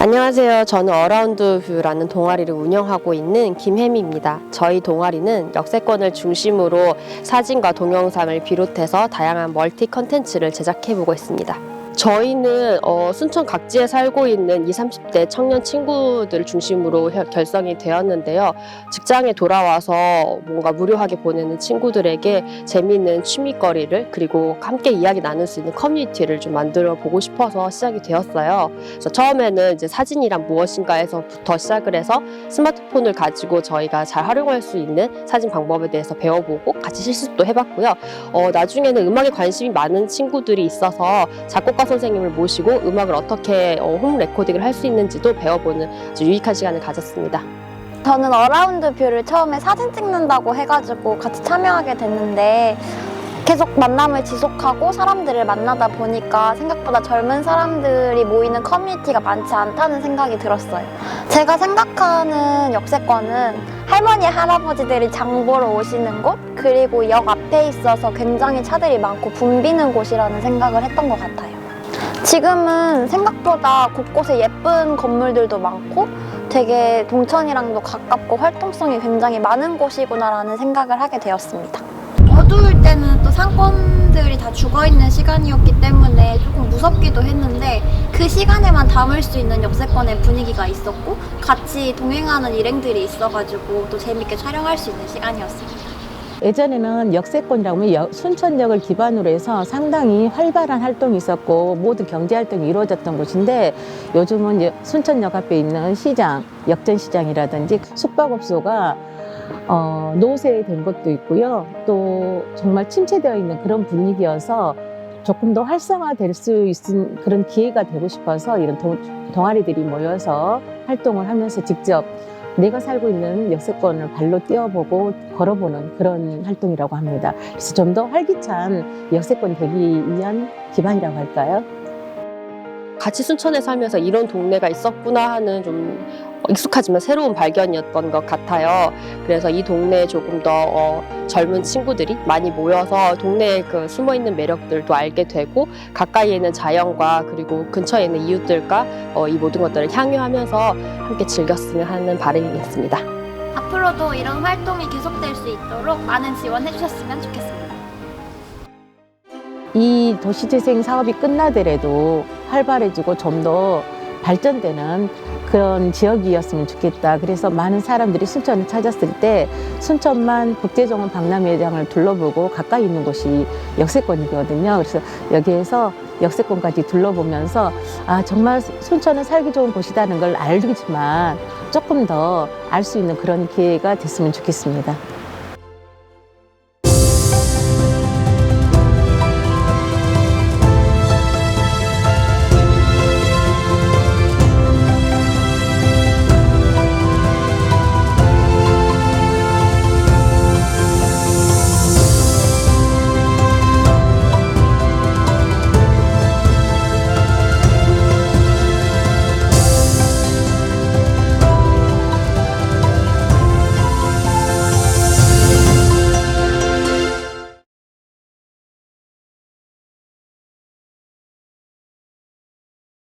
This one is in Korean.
안녕하세요. 저는 어라운드 뷰라는 동아리를 운영하고 있는 김혜미입니다. 저희 동아리는 역세권을 중심으로 사진과 동영상을 비롯해서 다양한 멀티 컨텐츠를 제작해보고 있습니다. 저희는 어, 순천 각지에 살고 있는 20, 30대 청년 친구들 중심으로 혀- 결성이 되었는데요. 직장에 돌아와서 뭔가 무료하게 보내는 친구들에게 재미있는 취미거리를 그리고 함께 이야기 나눌 수 있는 커뮤니티를 좀 만들어 보고 싶어서 시작이 되었어요. 그래서 처음에는 이제 사진이란 무엇인가에서부터 시작을 해서 스마트폰을 가지고 저희가 잘 활용할 수 있는 사진 방법에 대해서 배워보고 같이 실습도 해봤고요. 어, 나중에는 음악에 관심이 많은 친구들이 있어서 작곡가 선생님을 모시고 음악을 어떻게 어, 홈 레코딩을 할 수 있는지도 배워보는 아주 유익한 시간을 가졌습니다. 저는 어라운드 뷰를 처음에 사진 찍는다고 해가지고 같이 참여하게 됐는데 계속 만남을 지속하고 사람들을 만나다 보니까 생각보다 젊은 사람들이 모이는 커뮤니티가 많지 않다는 생각이 들었어요. 제가 생각하는 역세권은 할머니, 할아버지들이 장 보러 오시는 곳, 그리고 역 앞에 있어서 굉장히 차들이 많고 붐비는 곳이라는 생각을 했던 것 같아요. 지금은 생각보다 곳곳에 예쁜 건물들도 많고 되게 동천이랑도 가깝고 활동성이 굉장히 많은 곳이구나라는 생각을 하게 되었습니다. 어두울 때는 또 상권들이 다 죽어 있는 시간이었기 때문에 조금 무섭기도 했는데 그 시간에만 담을 수 있는 역세권의 분위기가 있었고 같이 동행하는 일행들이 있어가지고 또 재밌게 촬영할 수 있는 시간이었습니다. 예전에는 역세권이라고 하면 역- 순천역을 기반으로 해서 상당히 활발한 활동이 있었고 모든 경제 활동이 이루어졌던 곳인데 요즘은 순천역 앞에 있는 시장, 역전시장이라든지 숙박업소가 어, 노쇠된 것도 있고요. 또 정말 침체되어 있는 그런 분위기여서 조금 더 활성화될 수 있는 그런 기회가 되고 싶어서 이런 동, 동아리들이 모여서 활동을 하면서 직접 내가 살고 있는 역세권을 발로 뛰어보고 걸어보는 그런 활동이라고 합니다. 그래서 좀 더 활기찬 역세권 되기 위한 기반이라고 할까요? 같이 순천에 살면서 이런 동네가 있었구나 하는 좀 익숙하지만 새로운 발견이었던 것 같아요. 그래서 이 동네에 조금 더 어, 젊은 친구들이 많이 모여서 동네의 그 숨어 있는 매력들도 알게 되고 가까이에 있는 자연과 그리고 근처에 있는 이웃들과 어, 이 모든 것들을 향유하면서 함께 즐겼으면 하는 바람이 있습니다. 앞으로도 이런 활동이 계속될 수 있도록 많은 지원해 주셨으면 좋겠습니다. 이 도시재생 사업이 끝나더라도 활발해지고 좀 더 발전되는 그런 지역이었으면 좋겠다. 그래서 많은 사람들이 순천을 찾았을 때 순천만 국제정원 박람회장을 둘러보고 가까이 있는 곳이 역세권이거든요. 그래서 여기에서 역세권까지 둘러보면서 아 정말 순천은 살기 좋은 곳이라는 걸 알지만 조금 더 알 수 있는 그런 기회가 됐으면 좋겠습니다.